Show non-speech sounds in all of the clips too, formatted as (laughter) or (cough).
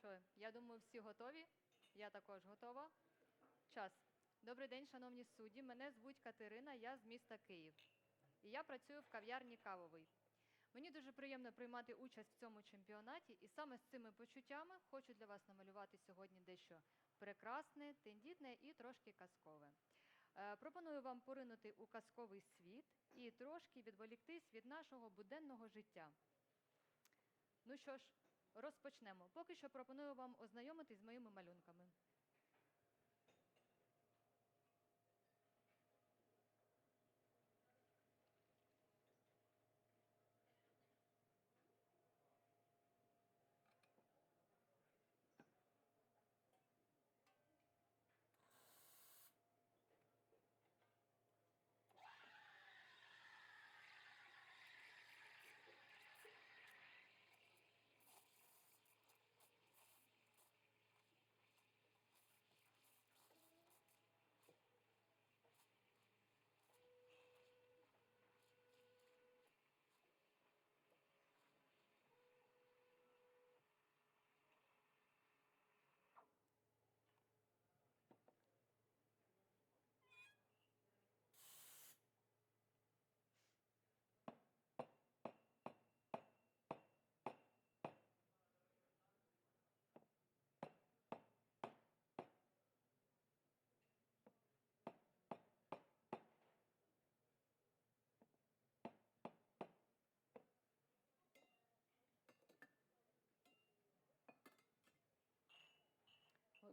що, я думаю, всі готові. Я також готова. Час. Добрий день, шановні судді. Мене звуть Катерина, я з міста Київ. І я працюю в кав'ярні Кавовий. Мені дуже приємно приймати участь в цьому чемпіонаті, і саме з цими почуттями хочу для вас намалювати сьогодні дещо прекрасне, тендітне і трошки казкове. Е, Пропоную вам поринути у казковий світ і трошки відволіктись від нашого буденного життя. Ну що ж, розпочнемо. Поки що пропоную вам ознайомитись з моїми малюнками.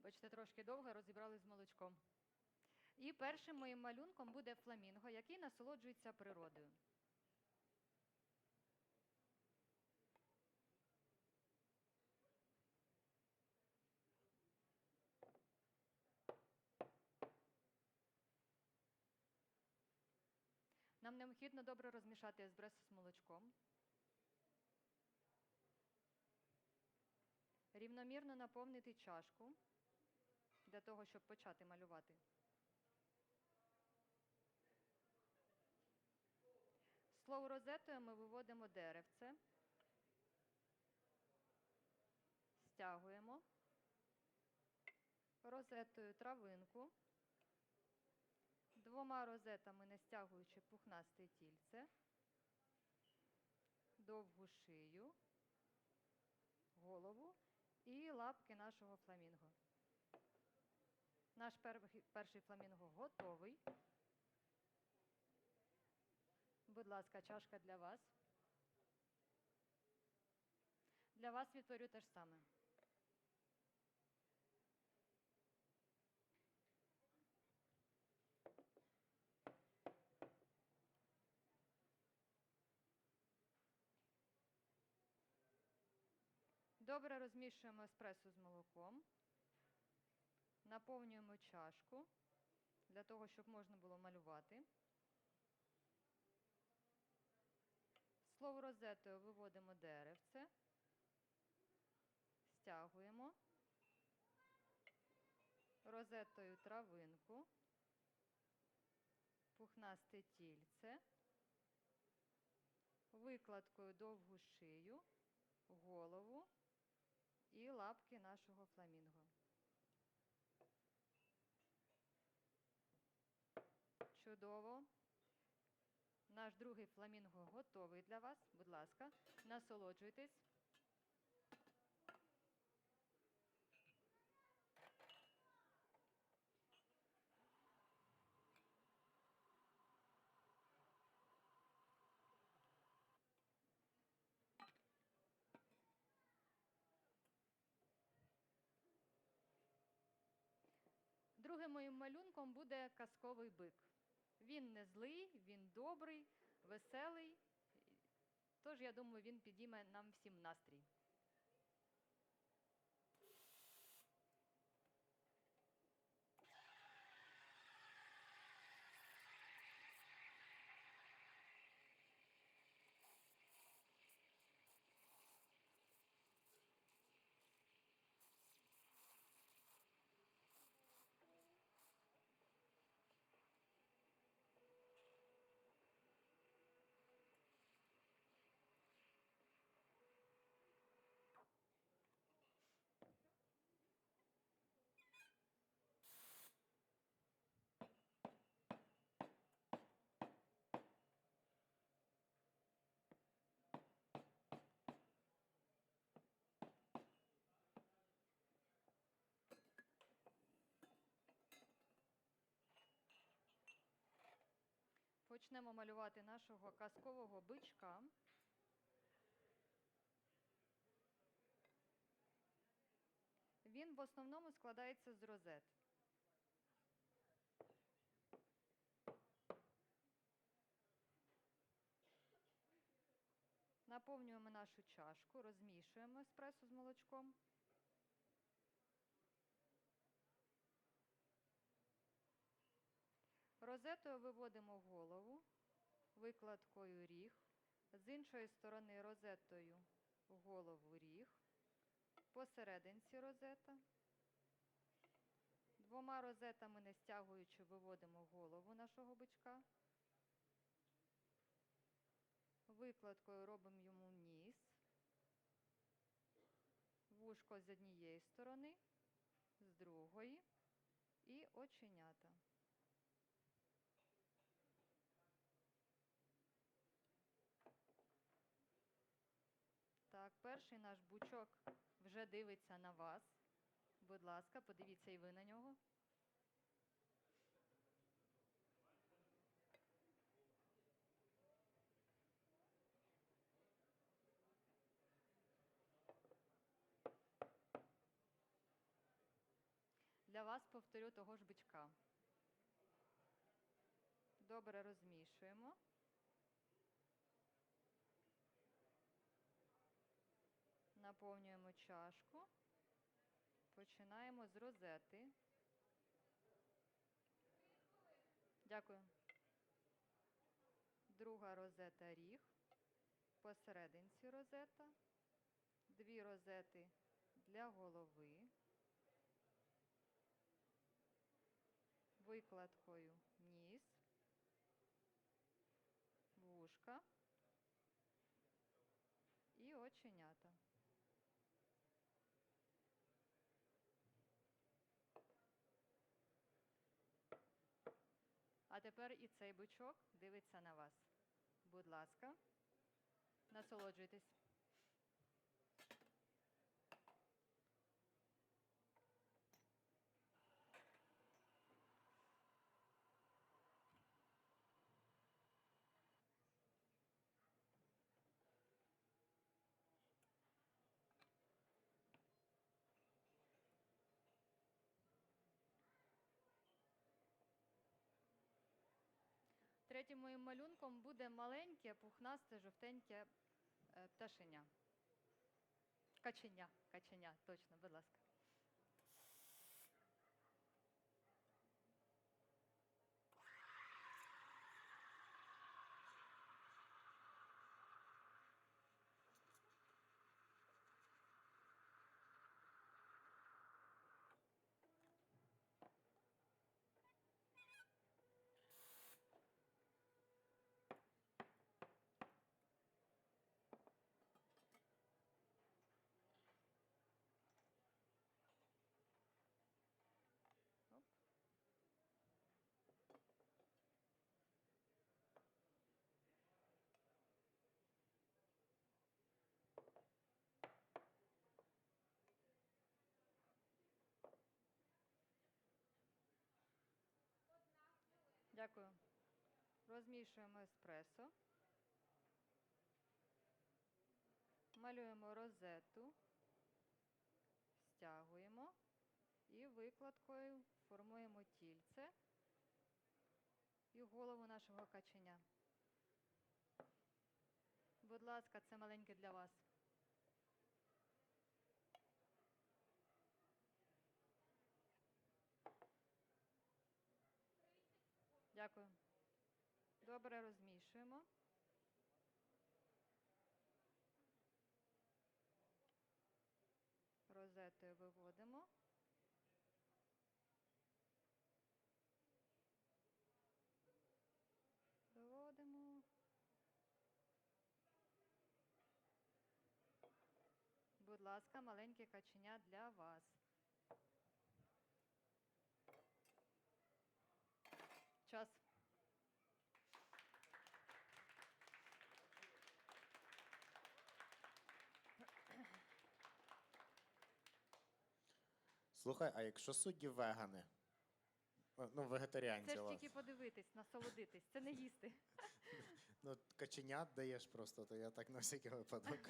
Вибачте, трошки довго розібрали з молочком. І першим моїм малюнком буде фламінго, який насолоджується природою. Нам необхідно добре розмішати еспресо з молочком. Рівномірно наповнити чашку для того, щоб почати малювати. Слово розетою ми виводимо деревце, стягуємо, розетою травинку, двома розетами не стягуючи пухнасте тільце, довгу шию, голову. І лапки нашого фламінго. Наш перший, фламінго готовий. Будь ласка, чашка для вас. Для вас відтворю те ж саме. Добре розмішуємо еспресо з молоком. Наповнюємо чашку для того, щоб можна було малювати. Слово розетою виводимо деревце, стягуємо, розетою травинку, пухнасте тільце, викладкою довгу шию, голову і лапки нашого фламінго. Чудово. Наш другий фламінго готовий для вас. Будь ласка, насолоджуйтесь. Другим моїм малюнком буде казковий бик. Він не злий, він добрий, веселий. Тож, я думаю, він підійме нам всім настрій. Почнемо малювати нашого казкового бичка. Він в основному складається з розет. Наповнюємо нашу чашку, розмішуємо еспресо з молочком. Розетою виводимо голову, викладкою ріг, з іншої сторони розетою голову ріг, посерединці розета. Двома розетами не стягуючи виводимо голову нашого бичка. Викладкою робимо йому ніс, вушко з однієї сторони, з другої і оченята. Так, перший наш бучок вже дивиться на вас. Будь ласка, подивіться і ви на нього. Для вас повторю того ж бичка. Добре розмішуємо. Наповнюємо чашку. Починаємо з розети. Дякую. Друга розета ріг. Посерединці розета. Дві розети для голови. Викладкою ніс. Вушка. І оченята. А тепер і цей бичок дивиться на вас. Будь ласка, насолоджуйтесь. Третім моїм малюнком буде маленьке, пухнасте, жовтеньке е, пташеня. Каченя, каченя, точно, будь ласка. Дякую. Розмішуємо еспресо. Малюємо розету, стягуємо і викладкою формуємо тільце і голову нашого каченя. Будь ласка, це маленьке для вас. Дякую. Добре розмішуємо. Розетою виводимо. Виводимо. Будь ласка, маленьке каченя для вас. Час. Слухай, а якщо судді вегани? Ну, вегетаріанці, Це ж тільки подивитись, насолодитись, це не їсти. (laughs) Ну, каченят даєш просто, то я так на всякий випадок.